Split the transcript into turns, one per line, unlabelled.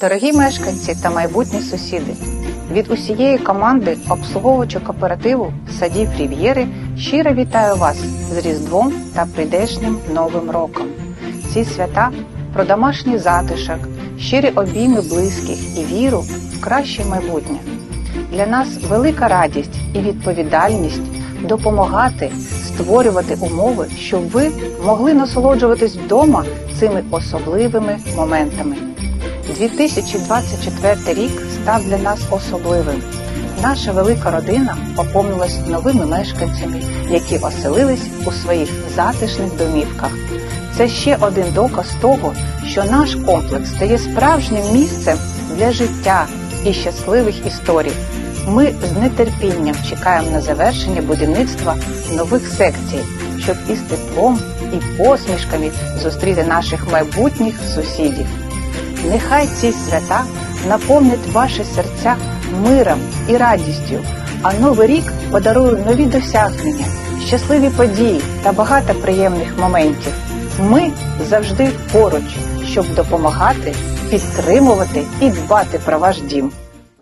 Дорогі мешканці та майбутні сусіди, від усієї команди обслуговувача кооперативу садів Рів'єри щиро вітаю вас з Різдвом та прийдешнім Новим роком. Ці свята про домашній затишок, щирі обійми близьких і віру в краще майбутнє. Для нас велика радість і відповідальність допомагати створювати умови, щоб ви могли насолоджуватись вдома цими особливими моментами. 2024 рік став для нас особливим. Наша велика родина поповнилась новими мешканцями, які оселились у своїх затишних домівках. Це ще один доказ того, що наш комплекс стає справжнім місцем для життя і щасливих історій. Ми з нетерпінням чекаємо на завершення будівництва нових секцій, щоб із теплом і посмішками зустріти наших майбутніх сусідів. Нехай ці свята наповнять ваші серця миром і радістю, а новий рік подарує нові досягнення, щасливі події та багато приємних моментів. Ми завжди поруч, щоб допомагати, підтримувати і дбати про ваш дім.